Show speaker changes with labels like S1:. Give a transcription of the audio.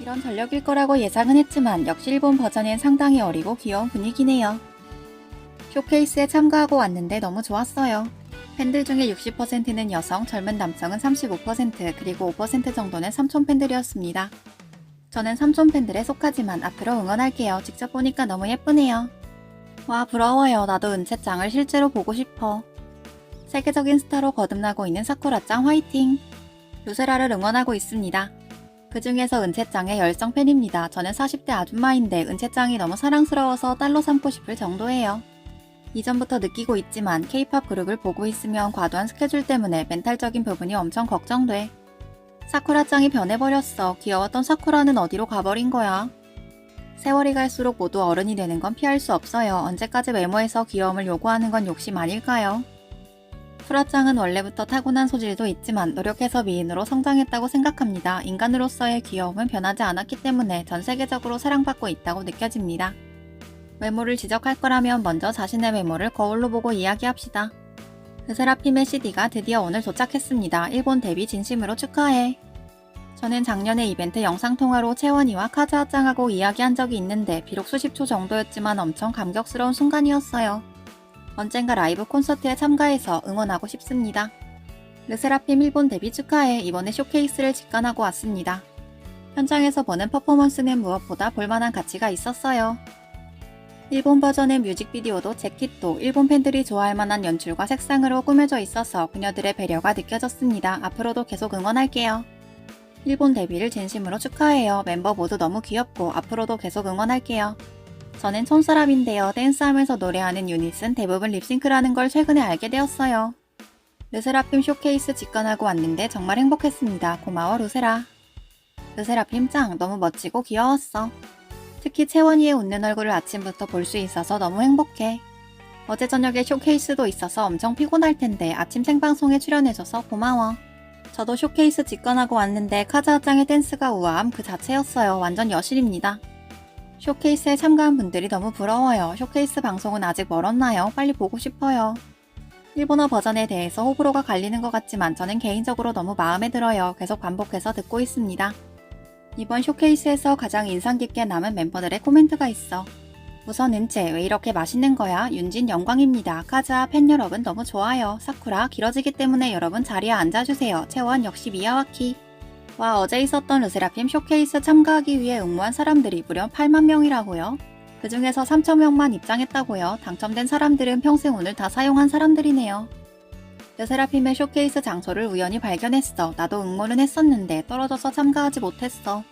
S1: 이런 전력일 거라고 예상은 했지만 역시 일본 버전엔 상당히 어리고 귀여운 분위기네요. 쇼케이스에 참가하고 왔는데 너무 좋았어요. 팬들 중에 60%는 여성, 젊은 남성은 35%, 그리고 5% 정도는 삼촌 팬들이었습니다. 저는 삼촌 팬들에 속하지만 앞으로 응원할게요. 직접 보니까 너무 예쁘네요. 와, 부러워요. 나도 은채짱을 실제로 보고 싶어. 세계적인 스타로 거듭나고 있는 사쿠라짱 화이팅! 루세라를 응원하고 있습니다. 그 중에서 은채짱의 열성 팬입니다. 저는 40대 아줌마인데 은채짱이 너무 사랑스러워서 딸로 삼고 싶을 정도예요. 이전부터 느끼고 있지만 케이팝 그룹을 보고 있으면 과도한 스케줄 때문에 멘탈적인 부분이 엄청 걱정돼. 사쿠라짱이 변해버렸어. 귀여웠던 사쿠라는 어디로 가버린 거야? 세월이 갈수록 모두 어른이 되는 건 피할 수 없어요. 언제까지 외모에서 귀여움을 요구하는 건 욕심 아닐까요? 프라짱은 원래부터 타고난 소질도 있지만 노력해서 미인으로 성장했다고 생각합니다. 인간으로서의 귀여움은 변하지 않았기 때문에 전 세계적으로 사랑받고 있다고 느껴집니다. 외모를 지적할 거라면 먼저 자신의 외모를 거울로 보고 이야기합시다. 르세라핌의 CD가 드디어 오늘 도착했습니다. 일본 데뷔 진심으로 축하해. 저는 작년에 이벤트 영상통화로 채원이와 카즈아짱하고 이야기한 적이 있는데 비록 수십 초 정도였지만 엄청 감격스러운 순간이었어요. 언젠가 라이브 콘서트에 참가해서 응원하고 싶습니다. 르세라핌 일본 데뷔 축하해 이번에 쇼케이스를 직관하고 왔습니다. 현장에서 보는 퍼포먼스는 무엇보다 볼만한 가치가 있었어요. 일본 버전의 뮤직비디오도 재킷도 일본 팬들이 좋아할 만한 연출과 색상으로 꾸며져 있어서 그녀들의 배려가 느껴졌습니다. 앞으로도 계속 응원할게요. 일본 데뷔를 진심으로 축하해요. 멤버 모두 너무 귀엽고 앞으로도 계속 응원할게요. 저는 촌사람인데요. 댄스하면서 노래하는 유닛은 대부분 립싱크라는 걸 최근에 알게 되었어요. 르세라핌 쇼케이스 직관하고 왔는데 정말 행복했습니다. 고마워 루세라. 르세라핌 짱 너무 멋지고 귀여웠어. 특히 채원이의 웃는 얼굴을 아침부터 볼 수 있어서 너무 행복해. 어제 저녁에 쇼케이스도 있어서 엄청 피곤할 텐데 아침 생방송에 출연해줘서 고마워. 저도 쇼케이스 직관하고 왔는데 카자짱의 댄스가 우아함 그 자체였어요. 완전 여실입니다. 쇼케이스에 참가한 분들이 너무 부러워요. 쇼케이스 방송은 아직 멀었나요? 빨리 보고 싶어요. 일본어 버전에 대해서 호불호가 갈리는 것 같지만 저는 개인적으로 너무 마음에 들어요. 계속 반복해서 듣고 있습니다. 이번 쇼케이스에서 가장 인상 깊게 남은 멤버들의 코멘트가 있어. 우선 은채 왜 이렇게 맛있는 거야? 윤진 영광입니다. 카즈아 팬 여러분 너무 좋아요. 사쿠라 길어지기 때문에 여러분 자리에 앉아주세요. 채원 역시 미야와키. 와 어제 있었던 르세라핌 쇼케이스 참가하기 위해 응모한 사람들이 무려 8만 명이라고요. 그 중에서 3천 명만 입장했다고요. 당첨된 사람들은 평생 오늘 다 사용한 사람들이네요. 르세라핌의 쇼케이스 장소를 우연히 발견했어. 나도 응모는 했었는데 떨어져서 참가하지 못했어.